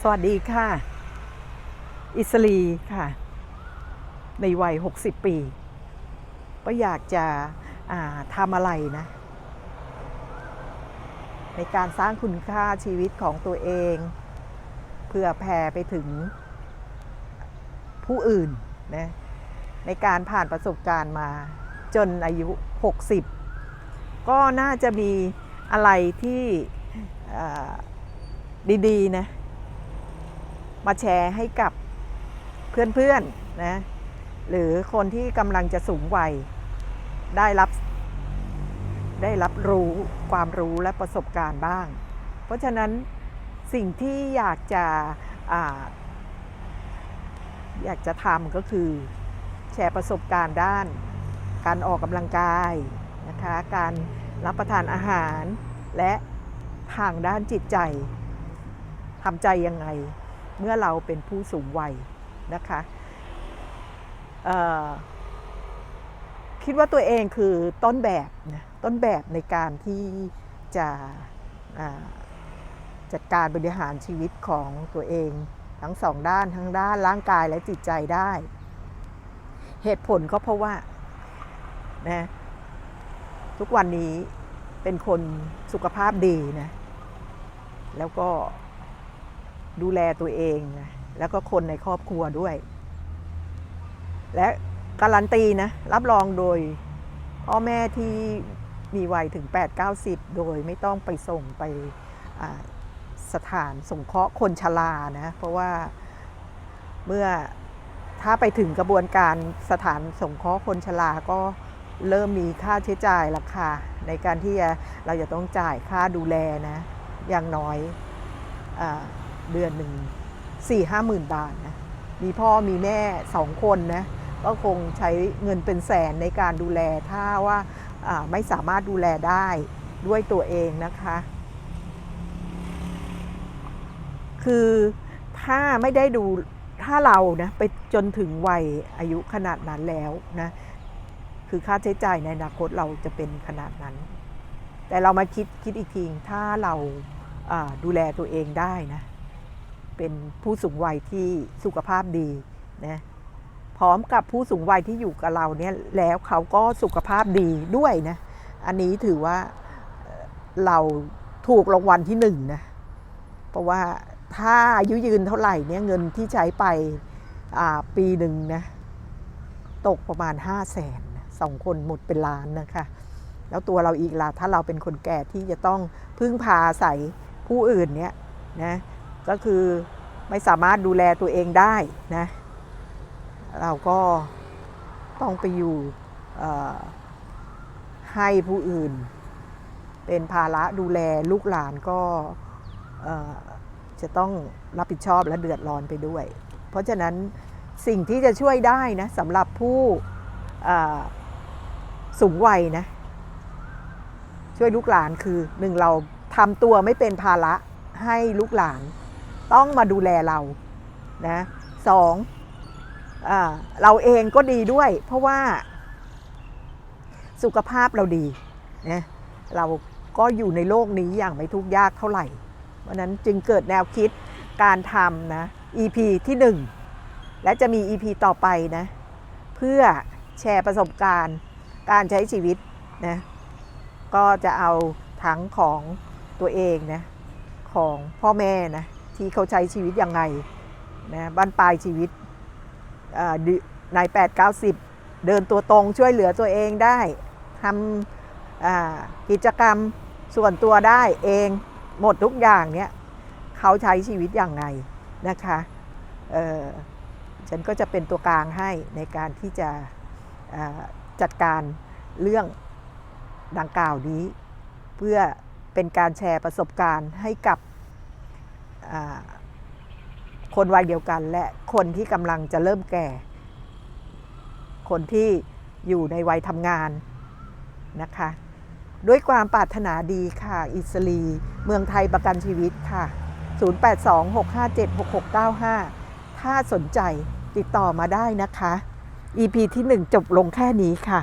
สวัสดีค่ะ อิสลีค่ะ ในวัย 60 ปี ก็อยากจะทำอะไรนะ ในการสร้างคุณค่าชีวิตของตัวเอง เพื่อแผ่ไปถึงผู้อื่นนะในการผ่านประสบการณ์มาจนอายุ 60 ก็น่าจะมีอะไรที่ ดีๆนะ มาแชร์ให้กับเพื่อนๆนะ หรือคนที่กำลังจะสูงวัย ได้รับ ได้รับรู้ความรู้และประสบการณ์บ้าง เพราะฉะนั้นสิ่งที่อยากจะออยากจะทำก็คือแชร์ประสบการณ์ด้าน การออกกำลังกายนะคะ การรับประทานอาหารและทางด้านจิตใจ ทำใจยังไงเมื่อเราเป็นผู้สูงวัยนะคะคิดว่าตัวเองคือต้นแบบนะต้นแบบในการที่จะจัดการบริหารชีวิตของตัวเองทั้งสองด้านทั้งด้านร่างกายและจิตใจได้ เหตุผลก็เพราะว่านะทุกวันนี้เป็นคนสุขภาพดีนะแล้วก็ ดูแลตัวเอง แล้วก็คนในครอบครัวด้วย และการันตีนะ รับรองโดยพ่อแม่ที่มีวัยถึง 8-90 โดยไม่ต้องไปส่งไปสถานสงเคราะห์คนชรานะ เพราะว่าเมื่อถ้าไปถึงกระบวนการสถานสงเคราะห์คนชราก็เริ่มมีค่าใช้จ่ายราคา ในการที่เราจะต้องจ่ายค่าดูแลนะ อย่างน้อยอ เดือนหนึ่งสี่ห้าหมื่นบาทนะมีพ่อมีแม่สองคนนะก็คงใช้เงินเป็นแสนในการดูแลถ้าว่าไม่สามารถดูแลได้ด้วยตัวเองนะคะ คือถ้าไม่ได้ดูถ้าเรานะไปจนถึงวัยอายุขนาดนั้นแล้วนะคือค่าใช้จ่ายในอนาคตเราจะเป็นขนาดนั้น แต่เรามาคิดคิดอีกทีถ้าเราดูแลตัวเองได้นะ เป็นผู้สูงวัยที่สุขภาพดีนะพร้อมกับผู้สูงวัยที่อยู่กับเราเนี่ยแล้วเขาก็สุขภาพดีด้วยนะ อันนี้ถือว่าเราถูกรางวัลที่หนึ่งนะเพราะว่าถ้าอายุยืนเท่าไหร่เนี่ยเงินที่ใช้ไปปีหนึ่งนะตกประมาณ 5 0 0แสนสองคนหมดเป็นล้านนะคะ แล้วตัวเราอีกล่ะถ้าเราเป็นคนแก่ที่จะต้องพึ่งพาอาศัยผู้อื่นเนี่ยนะ ก็คือไม่สามารถดูแลตัวเองได้นะ เราก็ต้องไปอยู่ให้ผู้อื่น เป็นภาระดูแลลูกหลานก็จะต้องรับผิดชอบและเดือดร้อนไปด้วย เพราะฉะนั้นสิ่งที่จะช่วยได้นะสำหรับผู้สูงวัยนะ ช่วยลูกหลานคือหนึ่งเราทำตัวไม่เป็นภาระให้ลูกหลาน ต้องมาดูแลเรานะสองอเราเองก็ดีด้วย เพราะว่าสุขภาพเราดีนะเราก็อยู่ในโลกนี้อย่างไม่ทุกข์ยากเท่าไหร่ เพราะฉะนั้นจึงเกิดแนวคิดการทำนะ EP ที่ 1 และจะมี EP ต่อไปนะ เพื่อแชร์ประสบการณ์ การใช้ชีวิตนะก็จะเอาทั้งของตัวเองนะ ของพ่อแม่นะ ที่เขาใช้ชีวิตยังไงนะบ้านปลายชีวิตอ่าดิใน8 9 0เดินตัวตรงช่วยเหลือตัวเองได้ทำกิจกรรมส่วนตัวได้เองหมดทุกอย่างเนี่ยเขาใช้ชีวิตอย่างไงนะคะฉันก็จะเป็นตัวกลางให้ในการที่จะจัดการเรื่องดังกล่าวนี้ เพื่อเป็นการแชร์ประสบการณ์ให้กับ คนวัยเดียวกัน และคนที่กำลังจะเริ่มแก่ คนที่อยู่ในวัยทำงานนะคะ ด้วยความปรารถนาดีค่ะ อิสลีเมืองไทยประกันชีวิตค่ะ 0826576695 ถ้าสนใจติดต่อมาได้นะคะ EP ที่ 1 จบลงแค่นี้ค่ะ